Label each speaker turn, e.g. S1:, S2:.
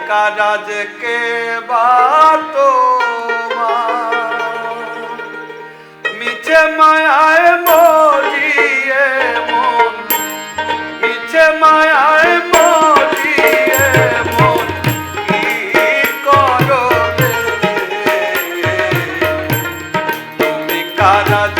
S1: কারাজকে বাতো মিছে মায়ায় মরিয়ে মন মিছে মায়ায় মরিয়ে মন কি করো তুমি কারাজ